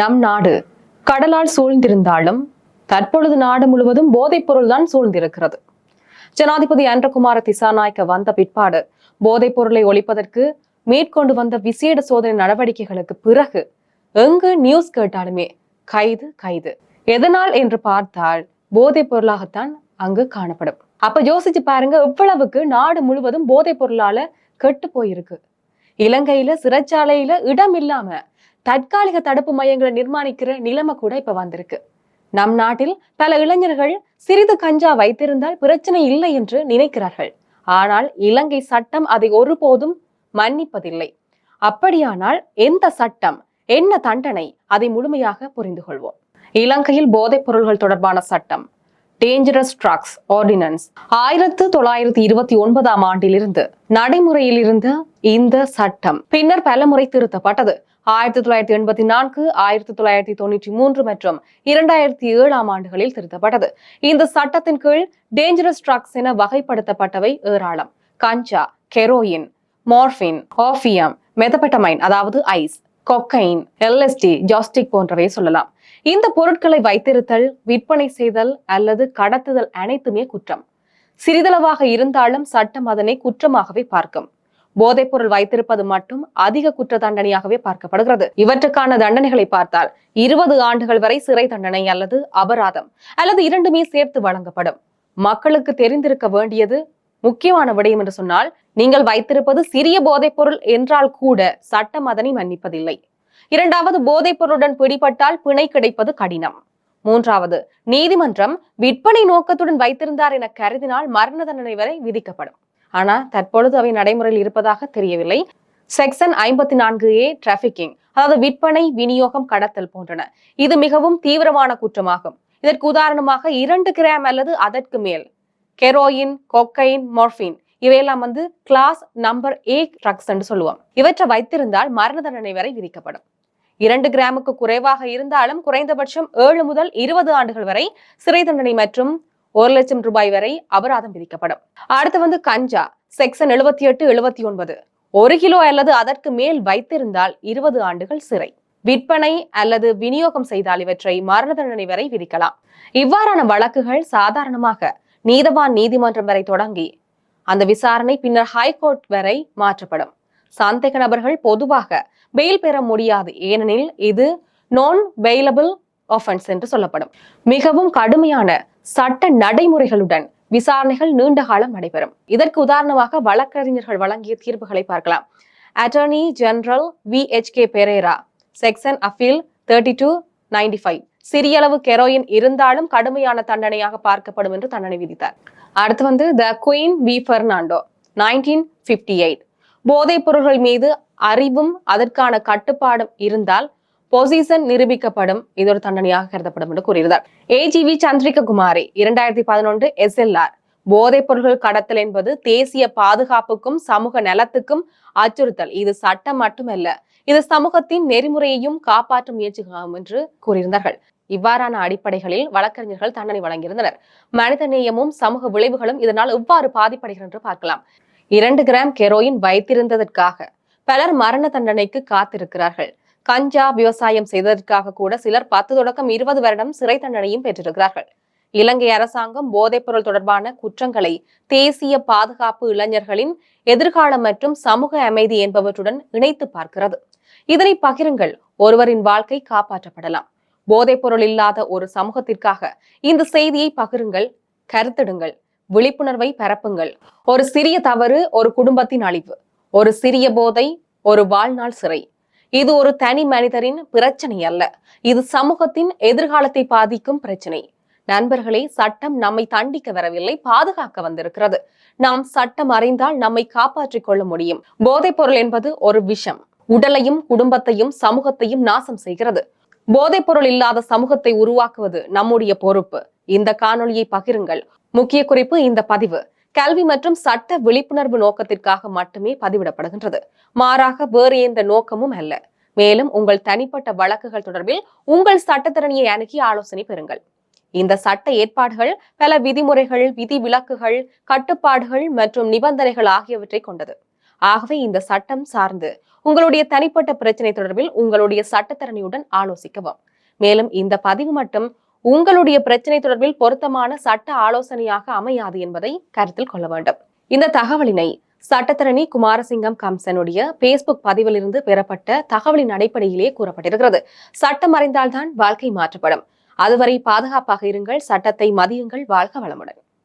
நம் நாடு கடலால் சூழ்ந்திருந்தாலும் தற்பொழுது நாடு முழுவதும் போதைப் பொருள்தான் சூழ்ந்திருக்கிறது. ஜனாதிபதி அன்றகுமார திசாநாயக்க வந்த பிற்பாடு போதைப் பொருளை ஒழிப்பதற்கு மேற்கொண்டு வந்த விசேட சோதனை நடவடிக்கைகளுக்கு பிறகு எங்கு நியூஸ் கேட்டாலுமே கைது கைது. எதனால் என்று பார்த்தால் போதைப் பொருளாகத்தான் அங்கு காணப்படும். அப்ப யோசிச்சு பாருங்க எவ்வளவுக்கு நாடு முழுவதும் போதைப் பொருளால கெட்டு போயிருக்கு. இலங்கையில சிறைச்சாலையில இடம் இல்லாம தற்காலிக தடுப்பு மையங்களை நிர்மாணிக்கிற நிலைமை கூட இப்ப வந்திருக்கு. நம் நாட்டில் பல இளைஞர்கள் சிறிது கஞ்சா வைத்திருந்தால் பிரச்சனை இல்லை என்று நினைக்கிறார்கள். ஆனால் இலங்கை சட்டம் அதை ஒருபோதும் மன்னிப்பதில்லை. அப்படியானால் எந்த சட்டம் என்ன தண்டனை அதை முழுமையாக புரிந்து கொள்வோம். இலங்கையில் போதைப் பொருள்கள் தொடர்பான சட்டம் டேஞ்சரஸ் ட்ரக்ஸ் ஆர்டினன்ஸ் ஆயிரத்து தொள்ளாயிரத்தி இருபத்தி ஒன்பதாம் ஆண்டிலிருந்து நடைமுறையில் இருந்த இந்த சட்டம் பின்னர் பலமுறை திருத்தப்பட்டது. ஆயிரத்தி தொள்ளாயிரத்தி எண்பத்தி நான்கு ஆயிரத்தி தொள்ளாயிரத்தி தொண்ணூற்றி மூன்று மற்றும் இரண்டாயிரத்தி ஏழாம் ஆண்டுகளில் திருத்தப்பட்டது. இந்த சட்டத்தின் கீழ் டேஞ்சரஸ் ட்ரக்ஸ் என வகைப்படுத்தப்பட்டவை ஏராளம். கஞ்சா கெரோயின் மார்பின் ஆஃபியம் மெதபெட்டமைன் அதாவது ஐஸ் கொக்கைன் எல்எஸ்டி ஜாஸ்டிக் போன்றவை சொல்லலாம். இந்த பொருட்களை வைத்திருத்தல் விற்பனை செய்தல் அல்லது கடத்துதல் அனைத்துமே குற்றம். சிறிதளவாக இருந்தாலும் சட்டம் அதனை குற்றமாகவே பார்க்கும். போதைப்பொருள் வைத்திருப்பது மட்டும் அதிக குற்ற தண்டனையாகவே பார்க்கப்படுகிறது. இவற்றுக்கான தண்டனைகளை பார்த்தால் இருபது ஆண்டுகள் வரை சிறை தண்டனை அல்லது அபராதம் அல்லது இரண்டுமே சேர்த்து வழங்கப்படும். மக்களுக்கு தெரிந்திருக்க வேண்டியது முக்கியமான விடயம் என்று சொன்னால் நீங்கள் வைத்திருப்பது சிறிய போதைப்பொருள் என்றால் கூட சட்டம் அதனை மன்னிப்பதில்லை. இரண்டாவது போதைப் பொருளுடன் பிடிபட்டால் பிணை கிடைப்பது கடினம். மூன்றாவது நீதிமன்றம் விற்பனை நோக்கத்துடன் வைத்திருந்தார் என கருதினால் மரண தண்டனை வரை விதிக்கப்படும். ஆனால் தற்பொழுது அவை நடைமுறையில் இருப்பதாக தெரியவில்லை. செக்ஷன் ஐம்பத்தி நான்கு ஏ டிராபிகிங் அதாவது விற்பனை விநியோகம் கடத்தல் போன்றன. இது மிகவும் தீவிரமான குற்றமாகும். இதற்கு உதாரணமாக இரண்டு கிராம் அல்லது அதற்கு மேல் கெரோயின் கொக்கைன் மோர்பின் இவையெல்லாம் வந்து கிளாஸ் நம்பர் ஏ ட்ரக்ஸ் என்று சொல்லுவோம். இவற்றை வைத்திருந்தால் மரண தண்டனை வரை விதிக்கப்படும். இரண்டு கிராமுக்கு குறைவாக இருந்தாலும் குறைந்தபட்சம் ஏழு முதல் இருபது ஆண்டுகள் வரை சிறை தண்டனை மற்றும் ஒரு லட்சம் ரூபாய் வரை அபராதம் விதிக்கப்படும். அடுத்து வந்து கஞ்சா செக்ஷன் எழுபத்தி எட்டு எழுபத்தி ஒன்பது. ஒரு கிலோ அல்லது அதற்கு மேல் வைத்திருந்தால் இருபது ஆண்டுகள் சிறை. விற்பனை அல்லது விநியோகம் செய்தால் இவற்றை மரண தண்டனை வரை விதிக்கலாம். இவ்வாறான வழக்குகள் சாதாரணமாக நீதவான் நீதிமன்றம் வரை தொடங்கி அந்த விசாரணை பின்னர் ஹைகோர்ட் வரை மாற்றப்படும். சந்தேக நபர்கள் பொதுவாக பெயில் பெற முடியாது ஏனெனில் இது நான் பெயிலபிள் ஆஃபன்ஸ் என்று சொல்லப்படும். மிகவும் கடுமையான சட்ட நடைமுறைகளுடன் விசாரணைகள் நீண்ட காலம் நடைபெறும். இதற்கு உதாரணமாக வழக்கறிஞர்கள் வழங்கிய தீர்ப்புகளை பார்க்கலாம். Attorney general V H K Perera section appeal thirty two ninety five சிறியளவு heroin இருந்தாலும் கடுமையான தண்டனையாக பார்க்கப்படும் என்று தண்டனை விதித்தார். அடுத்து வந்து the queen V Fernando nineteen fifty eight போதைப் பொருள்கள் மீது அறிவும் அதற்கான கட்டுப்பாடும் இருந்தால் பொசிஷன் நிரூபிக்கப்படும். இது ஒரு தண்டனையாக கருதப்படும் என்று கூறியிருந்தார். ஏஜிவி சந்திரிககுமாரி இரண்டாயிரத்தி பதினொன்று எஸ்எல்ஆர் போதைப் பொருள்கள் கடத்தல் என்பது தேசிய பாதுகாப்புக்கும் சமூக நலத்துக்கும் அச்சுறுத்தல். இது சட்டம் மட்டுமல்ல இது சமூகத்தின் நெறிமுறையையும் காப்பாற்றும் முயற்சியாகும் என்று கூறியிருந்தார்கள். இவ்வாறான அடிப்படைகளில் வழக்கறிஞர்கள் தண்டனை வழங்கியிருந்தனர். மனித நேயமும் சமூக விளைவுகளும் இதனால் எவ்வாறு பாதிப்படைகிறது என்று பார்க்கலாம். இரண்டு கிராம் கெரோயின் வைத்திருந்ததற்காக பலர் மரண தண்டனைக்கு காத்திருக்கிறார்கள். கஞ்சா விவசாயம் செய்ததற்காக கூட சிலர் பத்து தொடக்கம் இருபது வருடம் சிறை தண்டனையும் பெற்றிருக்கிறார்கள். இலங்கை அரசாங்கம் போதைப்பொருள் தொடர்பான குற்றங்களை தேசிய பாதுகாப்பு இளைஞர்களின் எதிர்காலம் மற்றும் சமூக அமைதி என்பவற்றுடன் இணைத்து பார்க்கிறது. இதனை பகிருங்கள். ஒருவரின் வாழ்க்கை காப்பாற்றப்படலாம். போதைப்பொருள் இல்லாத ஒரு சமூகத்திற்காக இந்த செய்தியை பகிருங்கள் கருத்திடுங்கள் விழிப்புணர்வை பரப்புங்கள். ஒரு சிறிய தவறு ஒரு குடும்பத்தின் அழிவு. ஒரு சிறிய போதை ஒரு வாழ்நாள் சிறை. இது ஒரு தனி மனிதரின் பிரச்சனை அல்ல. இது சமூகத்தின் எதிர்காலத்தை பாதிக்கும் பிரச்சனை. நண்பர்களே சட்டம் நம்மை தண்டிக்க வரவில்லை பாதுகாக்க வந்திருக்கிறது. நாம் சட்டம் அறிந்தால் நம்மை காப்பாற்றிக் கொள்ள முடியும். போதைப் பொருள் என்பது ஒரு விஷம். உடலையும் குடும்பத்தையும் சமூகத்தையும் நாசம் செய்கிறது. போதைப் பொருள் இல்லாத சமூகத்தை உருவாக்குவது நம்முடைய பொறுப்பு. இந்த காணொளியை பகிருங்கள். முக்கிய குறிப்பு இந்த பதிவு. கல்வி மற்றும் சட்ட விழிப்புணர்வு நோக்கத்திற்காக மட்டுமே பதிவிடப்படுகின்றது. மாறாக வேறு எந்த நோக்கமும் அல்ல. மேலும் உங்கள் தனிப்பட்ட வழக்குகள் தொடர்பில் உங்கள் சட்டத்திறனியை அணுகி ஆலோசனை பெறுங்கள். இந்த சட்ட ஏற்பாடுகள் பல விதிமுறைகள் விதி விலக்குகள் கட்டுப்பாடுகள் மற்றும் நிபந்தனைகள் ஆகியவற்றை கொண்டது. ஆகவே இந்த சட்டம் சார்ந்து உங்களுடைய தனிப்பட்ட பிரச்சனை தொடர்பில் உங்களுடைய சட்டத்தரணியுடன் ஆலோசிக்கவும். மேலும் இந்த பதிவு மட்டும் உங்களுடைய பிரச்சனை தொடர்பில் பொருத்தமான சட்ட ஆலோசனையாக அமையாது என்பதை கருத்தில் கொள்ள வேண்டும். இந்த தகவலினை சட்டத்தரணி குமாரசிங்கம் கம்சனுடைய பேஸ்புக் பதிவிலிருந்து பெறப்பட்ட தகவலின் அடிப்படையிலே கூறப்பட்டிருக்கிறது. சட்டம் அறிந்தால்தான் வாழ்க்கை மாற்றப்படும். அதுவரை பாதுகாப்பாக இருங்கள் சட்டத்தை மதியுங்கள் வாழ்க வளமுடன்.